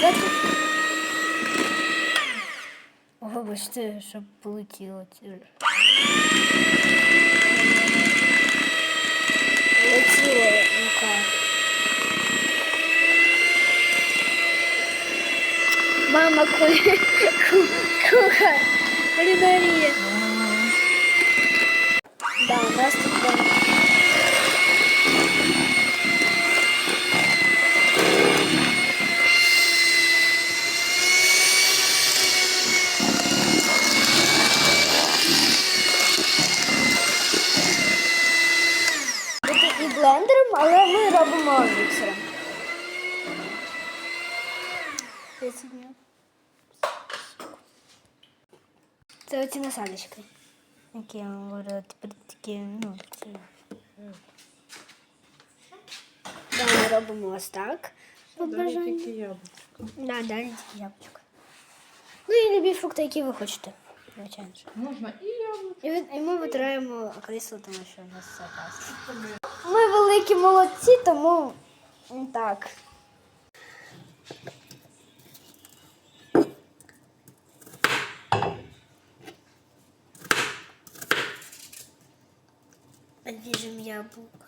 Де ти? О, Вибачте, щоб полетіло. ці ж. Летіло, мука. Мама ку- ку- кухар. Кулінарія. робимо міксером. Це оці насадочки. Які я вам говорила, тепер такі, ну, ці. Да, ми робимо ось так. По бажанню. Тільки яблуко. Да, далі тільки яблучко. Ну і любі фрукти, які ви хочете. Звичайно. ж. Можна і яблуко. І, ви- і ми витираємо крісло, тому що у нас все класно. Ми великі молодці, тому м, так. Ріжемо яблуко.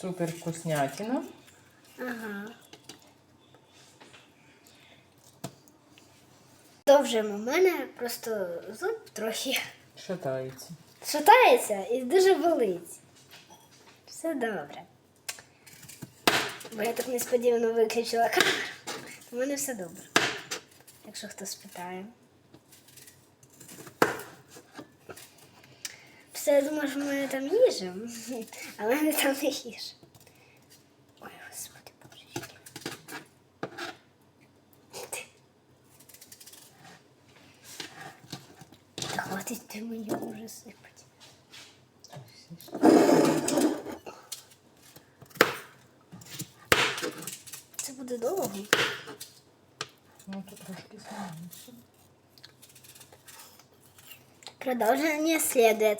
Супер вкуснятина. Ага. Довжимо. У мене просто зуб трохи Шатається. шатається і дуже болить. Все добре. Бо я так несподівано виключила камеру. У мене все добре. Якщо хтось питає. Все, я думаю, що в мене там їжа, а в мене там не їжа. Ой, господи, божечки. Та хватить ти мені уже сипать. Це буде довго. Ну тут трошки зміниться. Продовження слідує.